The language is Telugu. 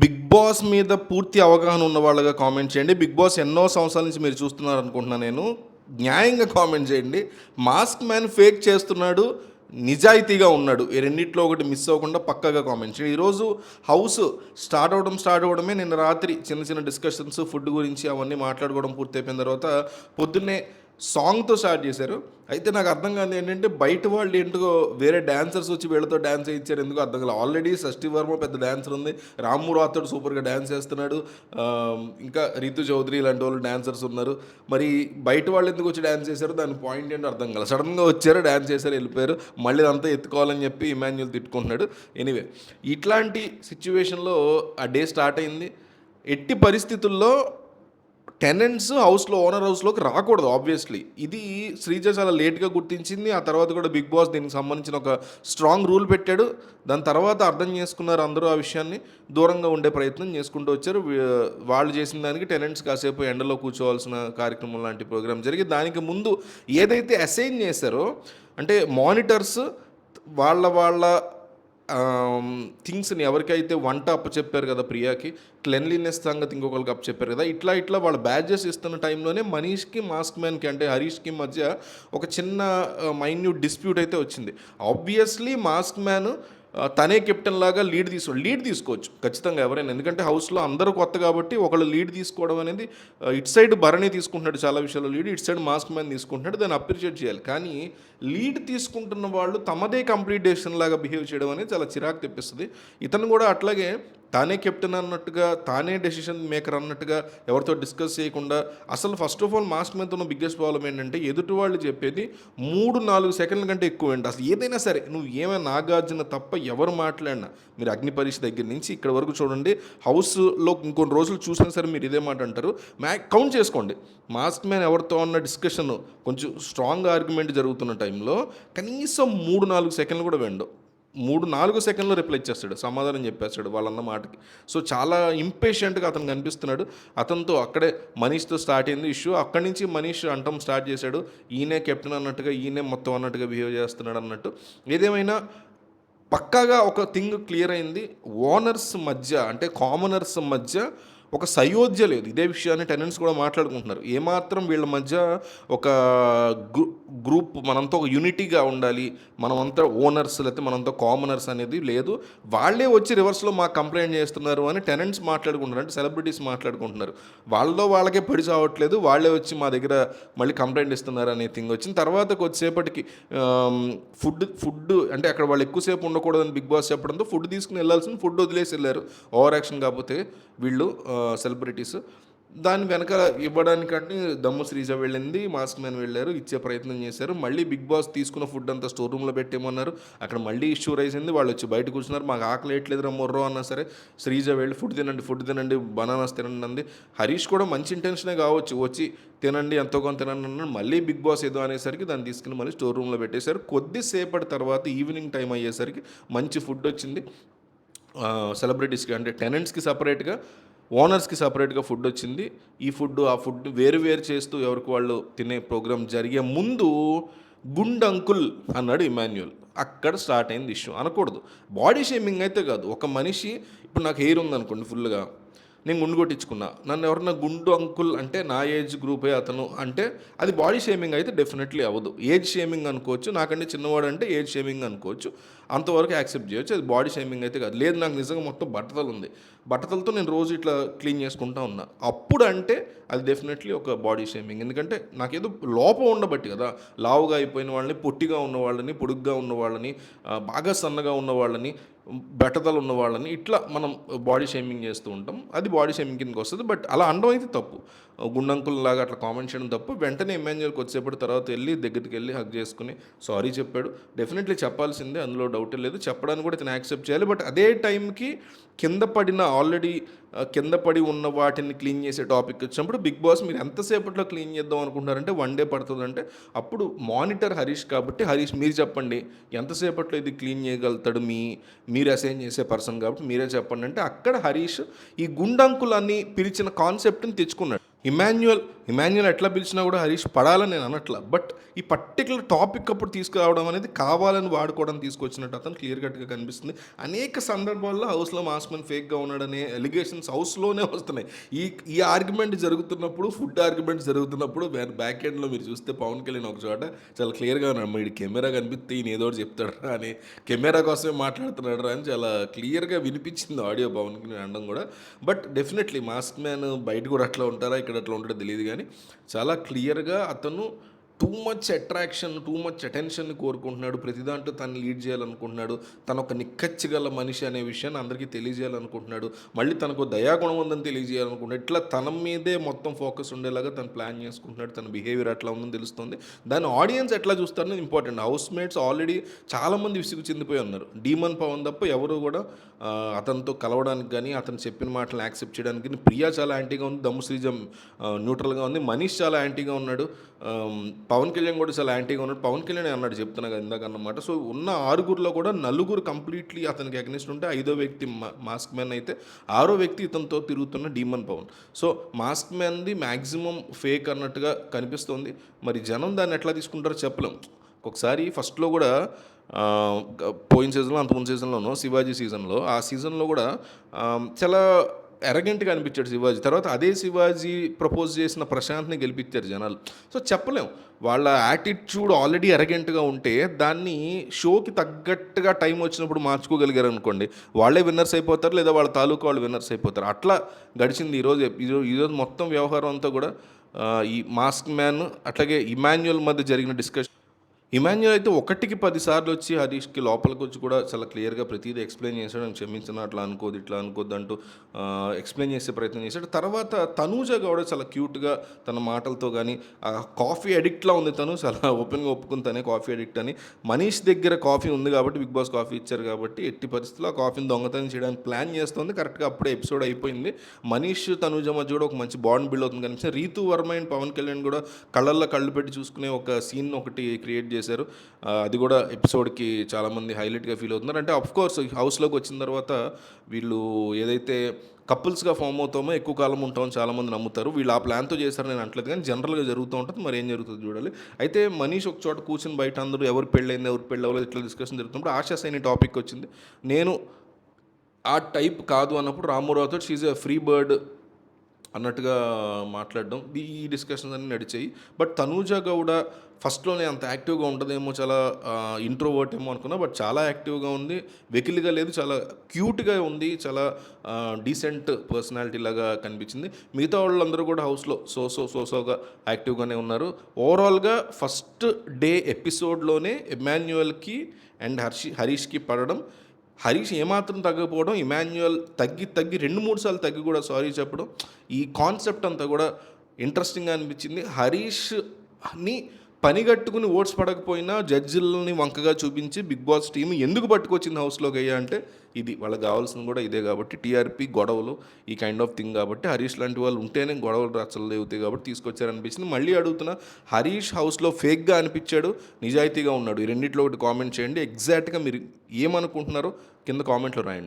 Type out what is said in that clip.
బిగ్ బాస్ మీద పూర్తి అవగాహన ఉన్న వాళ్ళగా కామెంట్ చేయండి. బిగ్ బాస్ ఎన్నో సంవత్సరాల నుంచి మీరు చూస్తున్నారు అనుకుంటున్నాను నేను. న్యాయంగా కామెంట్ చేయండి. మాస్క్ మ్యాన్ ఫేక్ చేస్తున్నాడు. నిజాయితీగా ఉన్నాడు. ఈ రెండింటిలో ఒకటి మిస్ అవ్వకుండా పక్కగా కామెంట్ చేయండి. ఈరోజు హౌస్ స్టార్ట్ అవ్వడం స్టార్ట్ అవ్వడమే. నిన్న రాత్రి చిన్న చిన్న డిస్కషన్స్ ఫుడ్ గురించి అవన్నీ మాట్లాడుకోవడం పూర్తి అయిపోయిన తర్వాత పొద్దున్నే సాంగ్తో స్టార్ట్ చేశారు. అయితే నాకు అర్థం కాదు ఏంటంటే బయట వాళ్ళు ఏంటో వేరే డ్యాన్సర్స్ వచ్చి వీళ్ళతో డ్యాన్స్ ఇచ్చారు ఎందుకు అర్థం కాలేదు ఆల్రెడీ షష్ఠి వర్మ పెద్ద డాన్సర్ ఉంది. రాము రాథోడ్ సూపర్గా డ్యాన్స్ చేస్తున్నాడు. ఇంకా రీతు చౌదరి ఇలాంటి వాళ్ళు డాన్సర్స్ ఉన్నారు. మరి బయట వాళ్ళు ఎందుకు వచ్చి డ్యాన్స్ చేశారు దాని పాయింట్ ఏంటో అర్థం కాలేదు సడన్గా వచ్చారు డ్యాన్స్ చేశారు వెళ్ళిపోయారు. మళ్ళీ అంతా ఎత్తుకోవాలని చెప్పి ఇమాన్యుల్ తిట్టుకుంటున్నాడు. ఎనీవే ఇట్లాంటి సిచ్యువేషన్లో ఆ డే స్టార్ట్ అయింది. ఎట్టి పరిస్థితుల్లో టెనెంట్స్ హౌస్లో ఓనర్ హౌస్లోకి రాకూడదు ఆబ్వియస్లీ ఇది శ్రీజ చాలా లేట్గా గుర్తించింది. ఆ తర్వాత కూడా బిగ్ బాస్ దీనికి సంబంధించిన ఒక స్ట్రాంగ్ రూల్ పెట్టాడు. దాని తర్వాత అర్థం చేసుకున్నారు అందరూ ఆ విషయాన్ని. దూరంగా ఉండే ప్రయత్నం చేసుకుంటూ వచ్చారు. వాళ్ళు చేసిన దానికి టెనెంట్స్ కాసేపు ఎండలో కూర్చోవాల్సిన కార్యక్రమం లాంటి ప్రోగ్రామ్ జరిగి దానికి ముందు ఏదైతే అసైన్ చేశారో అంటే మానిటర్స్ వాళ్ళ వాళ్ళ థింగ్స్ని ఎవరికైతే వంట అప్పు చెప్పారు కదా ప్రియాకి క్లెన్లీనెస్ సంగతి ఇంకొకరికి అప్పు చెప్పారు కదా ఇట్లా ఇట్లా వాళ్ళ బ్యాడ్జెస్ ఇస్తున్న టైంలోనే మనీష్కి మాస్క్ మ్యాన్కి అంటే హరీష్కి మధ్య ఒక చిన్న మైన్యూట్ డిస్ప్యూట్ అయితే వచ్చింది. ఆబ్వియస్లీ మాస్క్ మ్యాన్ తనే కెప్టెన్ లాగా లీడ్ తీసుకో లీడ్ తీసుకోవచ్చు ఖచ్చితంగా ఎవరైనా. ఎందుకంటే హౌస్లో అందరూ కొత్త కాబట్టి ఒకళ్ళు లీడ్ తీసుకోవడం అనేది ఇట్ సైడ్ భరణి తీసుకుంటున్నాడు చాలా విషయాల్లో lead it side mask man తీసుకుంటున్నాడు దాన్ని అప్రిషియేట్ చేయాలి. కానీ లీడ్ తీసుకుంటున్న వాళ్ళు తమదే కంప్లీట్ డెసిషన్ లాగా బిహేవ్ చేయడం అనేది చాలా చిరాకు తెప్పిస్తుంది. ఇతను కూడా అట్లాగే తానే కెప్టెన్ అన్నట్టుగా తానే డెసిషన్ మేకర్ అన్నట్టుగా ఎవరితో డిస్కస్ చేయకుండా అసలు ఫస్ట్ ఆఫ్ ఆల్ మాస్క్ మీద ఉన్న బిగ్గెస్ట్ ప్రాబ్లం ఏంటంటే ఎదుటి వాళ్ళు చెప్పేది మూడు నాలుగు సెకండ్ల కంటే ఎక్కువ ఏంటి? అసలు ఏదైనా సరే నువ్వు ఏమైనా నాగార్జున తప్ప ఎవరు మాట్లాడినా మీరు అగ్ని పరీక్ష దగ్గర నుంచి ఇక్కడ వరకు చూడండి హౌస్లో ఇంకొన్ని రోజులు చూసినా సరే మీరు ఇదే మాట అంటారు. మ్యా కౌంట్ చేసుకోండి. మాస్క్ మ్యాన్ ఎవరితో ఉన్న డిస్కషన్ కొంచెం స్ట్రాంగ్ ఆర్గ్యుమెంట్ జరుగుతున్న టైంలో కనీసం మూడు నాలుగు సెకండ్లు కూడా వెండు మూడు నాలుగు సెకండ్లో రిప్లై ఇచ్చేస్తాడు సమాధానం చెప్పేస్తాడు వాళ్ళన్న మాటకి. సో చాలా ఇంపేషెంట్గా అతను కనిపిస్తున్నాడు. అతనితో అక్కడే మనీష్తో స్టార్ట్ అయింది ఇష్యూ. అక్కడి నుంచి మనీష్ అంటం స్టార్ట్ చేశాడు. ఈయనే కెప్టెన్ అన్నట్టుగా ఈయనే మొత్తం అన్నట్టుగా బిహేవ్ చేస్తున్నాడు అన్నట్టు. ఏదేమైనా పక్కాగా ఒక థింగ్ క్లియర్ అయింది. ఓనర్స్ మధ్య అంటే కామనర్స్ మధ్య ఒక సయోధ్య లేదు. ఇదే విషయాన్ని టెనెంట్స్ కూడా మాట్లాడుకుంటున్నారు. ఏమాత్రం వీళ్ళ మధ్య ఒక గ్రూ గ్రూప్ మనంతా ఒక యూనిటీగా ఉండాలి మనమంతా ఓనర్స్ లేకపోతే మనంతా కామనర్స్ అనేది లేదు. వాళ్ళే వచ్చి రివర్స్లో మాకు కంప్లైంట్ చేస్తున్నారు అని టెనెంట్స్ మాట్లాడుకుంటున్నారు. అంటే సెలబ్రిటీస్ మాట్లాడుకుంటున్నారు. వాళ్ళలో వాళ్ళకే పడి చావట్లేదు. వాళ్ళే వచ్చి మా దగ్గర మళ్ళీ కంప్లైంట్ ఇస్తున్నారు అనే థింగ్ వచ్చిన తర్వాత కొద్దిసేపటికి ఫుడ్ ఫుడ్ అంటే అక్కడ వాళ్ళు ఎక్కువసేపు ఉండకూడదని బిగ్ బాస్ చెప్పడంతో ఫుడ్ తీసుకుని వెళ్ళాల్సిన ఫుడ్ వదిలేసి వెళ్ళారు. ఓవర్ యాక్షన్ కాకపోతే వీళ్ళు సెలబ్రిటీస్. దాని వెనక ఇవ్వడానికంటే దమ్ము శ్రీజ వెళ్ళింది మాస్క్ మ్యాన్ వెళ్ళారు ఇచ్చే ప్రయత్నం చేశారు. మళ్ళీ బిగ్ బాస్ తీసుకున్న ఫుడ్ అంతా స్టోర్ రూమ్లో పెట్టేమన్నారు అక్కడ మళ్ళీ ఇష్యూ రైజ్ అయింది. వాళ్ళు వచ్చి బయట కూర్చున్నారు. మాకు ఆకలి వేయట్లేదురా మొర్రో అన్నా సరే. శ్రీజ వెళ్ళి ఫుడ్ తినండి ఫుడ్ తినండి బనానాస్ తినండి అంది. హరీష్ కూడా మంచి ఇంటెన్షనే కావచ్చు. వచ్చి తినండి ఎంతో కొంత తినండి అన్నాడు. మళ్ళీ బిగ్ బాస్ ఏదో అనేసరికి దాన్ని తీసుకుని మళ్ళీ స్టోర్ రూమ్లో పెట్టేశారు. కొద్దిసేపటి తర్వాత ఈవినింగ్ టైం అయ్యేసరికి మంచి ఫుడ్ వచ్చింది. సెలబ్రిటీస్కి అంటే టెనెంట్స్కి సపరేట్గా ఓనర్స్కి సపరేట్గా ఫుడ్ వచ్చింది. ఈ ఫుడ్ ఆ ఫుడ్ వేరు వేరు చేస్తూ ఎవరికి వాళ్ళు తినే ప్రోగ్రామ్ జరిగే ముందు గుండంకుల్ అన్నాడు ఇమాన్యుయల్. అక్కడ స్టార్ట్ అయింది ఇష్యూ. అనకూడదు. బాడీ షేమింగ్ అయితే కాదు. ఒక మనిషి ఇప్పుడు నాకు హెయిర్ ఉందనుకోండి ఫుల్గా. నేను గుండు కొట్టించుకున్నా. నన్ను ఎవరన్నా గుండు అంకుల్ అంటే నా ఏజ్ గ్రూపే అతను అంటే అది బాడీ షేమింగ్ అయితే డెఫినెట్లీ అవ్వదు. ఏజ్ షేమింగ్ అనుకోవచ్చు. నాకంటే చిన్నవాడు అంటే ఏజ్ షేమింగ్ అనుకోవచ్చు. అంతవరకు యాక్సెప్ట్ చేయొచ్చు. అది బాడీ షేమింగ్ అయితే కాదు. లేదు నాకు నిజంగా మొత్తం బట్టతలు ఉంది. బట్టతలతో నేను రోజు ఇట్లా క్లీన్ చేసుకుంటా ఉన్నా. అప్పుడు అంటే అది డెఫినెట్లీ ఒక బాడీ షేమింగ్. ఎందుకంటే నాకేదో లోపం ఉండబట్టి కదా. లావుగా అయిపోయిన వాళ్ళని పొట్టిగా ఉన్న వాళ్ళని పొడుగ్గా ఉన్న వాళ్ళని బాగా సన్నగా ఉన్న వాళ్ళని బెటతలు ఉన్న వాళ్ళని ఇట్లా మనం బాడీ షేమింగ్ చేస్తూ ఉంటాం. అది బాడీ షేమింగ్ కిందకి వస్తుంది. బట్ అలా అనడం అయితే తప్పు. గుండంకుల్లాగా అట్లా కామెంట్ చేయడం తప్పు. వెంటనే ఎమ్మాన్యువల్కి వచ్చేప్పటి తర్వాత వెళ్ళి దగ్గరికి వెళ్ళి హక్ చేసుకుని సారీ చెప్పాడు. డెఫినెట్లీ చెప్పాల్సిందే. అందులో డౌట్ లేదు. చెప్పడానికి కూడా ఇతను యాక్సెప్ట్ చేయాలి. బట్ అదే టైంకి కింద పడిన ఆల్రెడీ కింద పడి ఉన్న వాటిని క్లీన్ చేసే టాపిక్ వచ్చినప్పుడు బిగ్ బాస్ మీరు ఎంతసేపట్లో క్లీన్ చేద్దాం అనుకుంటున్నారంటే వన్ డే పడుతుందంటే అప్పుడు మానిటర్ హరీష్ కాబట్టి హరీష్ మీరు చెప్పండి. ఎంతసేపట్లో ఇది క్లీన్ చేయగలుగుతాడు మీ మీరు అసైన్ చేసే పర్సన్ కాబట్టి మీరే చెప్పండి. అంటే అక్కడ హరీష్ ఈ గుండంకులన్నీ పిలిచిన కాన్సెప్ట్ని తెచ్చుకున్నాడు. ఇమాన్యువల్ ఇమాన్యుల్ ఎట్లా పిలిచినా కూడా హరీష్ పడాలని నేను అనట్లా. బట్ ఈ పర్టికులర్ టాపిక్ అప్పుడు తీసుకురావడం అనేది కావాలని వాడుకోవడం తీసుకొచ్చినట్టు అతను క్లియర్ కట్గా కనిపిస్తుంది. అనేక సందర్భాల్లో హౌస్లో మాస్క్మెన్ ఫేక్గా ఉన్నాడనే ఎలిగేషన్స్ హౌస్లోనే వస్తున్నాయి. ఈ ఈ ఆర్గ్యుమెంట్ జరుగుతున్నప్పుడు ఫుడ్ ఆర్గ్యుమెంట్ జరుగుతున్నప్పుడు బ్యాక్ ఎండ్లో మీరు చూస్తే పవన్ కళ్యాణ్ ఒక చోట చాలా క్లియర్గా ఉన్నాడు వీడి కెమెరా కనిపిస్తే ఈయన ఏదో ఒకటి చెప్తాడు అని. కెమెరా కోసమే మాట్లాడుతున్నాడు అని చాలా క్లియర్గా వినిపించింది ఆడియో పవన్ కళ్యాణ్ అనడం కూడా. బట్ డెఫినెట్లీ మాస్క్ మ్యాన్ బయట కూడా అట్లా ఉంటారా ఇక్కడ అట్లా ఉంటారో తెలియదు కానీ చాలా క్లియర్గా అతను too much attraction too much attention కోరుకుంటున్నాడు. ప్రతి దాంట్లో తను లీడ్ చేయాలనుకుంటున్నాడు. తను ఒక నిక్కచ్చిగల మనిషి అనే విషయాన్ని అందరికీ తెలియజేయాలనుకుంటున్నాడు. మళ్ళీ తనకు దయాగుణం ఉందని తెలియజేయాలనుకుంటున్నాడు. ఇట్లా తన మీదే మొత్తం ఫోకస్ ఉండేలాగా తను ప్లాన్ చేసుకుంటున్నాడు. తన బిహేవియర్ అట్లా ఉందని తెలుస్తుంది. దాని ఆడియన్స్ ఎట్లా చూస్తారనేది ఇంపార్టెంట్ హౌస్ మేట్స్ ఆల్రెడీ చాలామంది విసుగు చెందిపోయి ఉన్నారు. డీమన్ పవన్ తప్ప ఎవరు కూడా అతనితో కలవడానికి కానీ అతను చెప్పిన మాటలు యాక్సెప్ట్ చేయడానికి కానీ ప్రియా చాలా యాంటీగా ఉంది. దమ్ము శ్రీజం న్యూట్రల్గా ఉంది. మనీష్ చాలా యాంటీగా ఉన్నాడు. పవన్ కళ్యాణ్ కూడా చాలా యాంటీగా ఉన్నాడు. పవన్ కళ్యాణ్ అన్నాడు చెప్తున్నా కదా ఇందాక అన్నమాట. సో ఉన్న ఆరుగురిలో కూడా నలుగురు కంప్లీట్లీ అతనికి అగ్నిస్ట్ ఉంటే ఐదో వ్యక్తి మా- మాస్క్ మ్యాన్ అయితే ఆరో వ్యక్తి ఇతనితో తిరుగుతున్న డీమన్ పవన్. సో మాస్క్ మ్యాన్ది మ్యాక్సిమం ఫేక్ అన్నట్టుగా కనిపిస్తోంది. మరి జనం దాన్ని ఎట్లా తీసుకుంటారో చెప్పలేం. ఒకసారి ఫస్ట్లో కూడా పోయిన సీజన్లో అంతకుముందు సీజన్లోనో శివాజీ సీజన్లో ఆ సీజన్లో కూడా చాలా ఎరగెంట్గా అనిపించాడు శివాజీ. తర్వాత అదే శివాజీ ప్రపోజ్ చేసిన ప్రశాంత్ని గెలిపించారు జనాలు. సో చెప్పలేం. వాళ్ళ యాటిట్యూడ్ ఆల్రెడీ ఎరగెంట్గా ఉంటే దాన్ని షోకి తగ్గట్టుగా టైం వచ్చినప్పుడు మార్చుకోగలిగారు అనుకోండి. వాళ్ళే విన్నర్స్ అయిపోతారు లేదా వాళ్ళ తాలూకా వాళ్ళు విన్నర్స్ అయిపోతారు. అట్లా గడిచింది ఈరోజు ఈరోజు మొత్తం వ్యవహారం అంతా కూడా ఈ మాస్క్ మ్యాన్ అట్లాగే ఇమాన్యుయల్ మధ్య జరిగిన డిస్కషన్ ఇమాన్యుల్ అయితే ఒకటికి పది సార్లు వచ్చి హరీష్కి లోపలికి వచ్చి కూడా చాలా క్లియర్గా ప్రతిదీ ఎక్స్ప్లెయిన్ చేశాడు. నేను క్షమించిన అట్లా అనుకోదు ఇట్లా అనుకోద్దు అంటూ ఎక్స్ప్లెయిన్ చేసే ప్రయత్నం చేశాడు. తర్వాత తనూజ గౌడ చాలా క్యూట్గా తన మాటలతో కానీ కాఫీ అడిక్ట్లా ఉంది తను. చాలా ఓపెన్గా ఒప్పుకుంది తనే కాఫీ అడిక్ట్ అని. మనీష్ దగ్గర కాఫీ ఉంది కాబట్టి బిగ్ బాస్ కాఫీ ఇచ్చారు కాబట్టి ఎట్టి పరిస్థితుల్లో ఆ కాఫీని దొంగతనం చేయడానికి ప్లాన్ చేస్తుంది. కరెక్ట్గా అప్పుడే ఎపిసోడ్ అయిపోయింది. మనీష్ తనూజ మధ్య కూడా ఒక మంచి బాండ్ బిల్డ్ అవుతుంది. కనిపిస్తుంది రీతు వర్మ అండ్ పవన్ కళ్యాణ్ కూడా కళ్ళల్లో కళ్ళు పెట్టి చూసుకునే ఒక సీన్ ఒకటి క్రియేట్ చేశారు. అది కూడా ఎపిసోడ్కి చాలామంది హైలైట్గా ఫీల్ అవుతున్నారు. అంటే కోర్స్ హౌస్లోకి వచ్చిన తర్వాత వీళ్ళు ఏదైతే కపుల్స్గా ఫామ్ అవుతామో ఎక్కువ కాలం ఉంటామని చాలామంది నమ్ముతారు. వీళ్ళు ఆ ప్లాన్తో చేశారు నేను అంటలేదు. కానీ జనరల్గా జరుగుతూ ఉంటుంది. మరి ఏం జరుగుతుంది చూడాలి. అయితే మనీష్ ఒక చోట కూర్చొని బయట అందరూ ఎవరు పెళ్ళైంది ఎవరు పెళ్ళి అవ్వలేదు ఇట్లా డిస్కషన్ జరుగుతున్నప్పుడు ఆశా సైని టాపిక్ వచ్చింది. నేను ఆ టైప్ కాదు అన్నప్పుడు రామారావుతో షీజ్ ఎ ఫ్రీ బర్డ్ అన్నట్టుగా మాట్లాడడం. ఈ- డిస్కషన్స్ అన్నీ నడిచాయి. బట్ తనూజ గౌడ ఫస్ట్లోనే అంత యాక్టివ్గా ఉంటుందేమో చాలా ఇంట్రోవర్ట్ ఏమో అనుకున్నా. బట్ చాలా యాక్టివ్గా ఉంది. వెకిలిగా లేదు చాలా క్యూట్గా ఉంది. చాలా డీసెంట్ పర్సనాలిటీ లాగా కనిపించింది. మిగతా వాళ్ళందరూ కూడా హౌస్లో సో సో సో సోగా యాక్టివ్గానే ఉన్నారు. ఓవరాల్గా ఫస్ట్ డే ఎపిసోడ్లోనే ఎమాన్యుయల్కి అండ్ హర్షి హరీష్కి పడడం హరీష్ ఏమాత్రం తగ్గకపోవడం ఇమాన్యుయల్ తగ్గి తగ్గి రెండు మూడు సార్లు తగ్గి కూడా సారీ చెప్పడం ఈ కాన్సెప్ట్ అంతా కూడా ఇంట్రెస్టింగ్గా అనిపించింది. హరీష్ని పనిగట్టుకుని ఓట్స్ పడకపోయినా జడ్జిలని వంకగా చూపించి బిగ్ బాస్ టీం ఎందుకు పట్టుకొచ్చింది హౌస్లోకి అయ్యా అంటే ఇది వాళ్ళకి కావాల్సింది కూడా ఇదే కాబట్టి టీఆర్పీ గొడవలు ఈ కైండ్ ఆఫ్ థింగ్ కాబట్టి హరీష్ లాంటి వాళ్ళు ఉంటేనే గొడవలు రచ్చలు లేవుతాయి కాబట్టి తీసుకొచ్చారనిపించింది. మళ్ళీ అడుగుతున్నా హరీష్ హౌస్లో ఫేక్గా అనిపించాడు నిజాయితీగా ఉన్నాడు. ఈ రెండింటిలో ఒకటి కామెంట్ చేయండి. ఎగ్జాక్ట్గా మీరు ఏమనుకుంటున్నారో కింద కామెంట్లో రాయండి.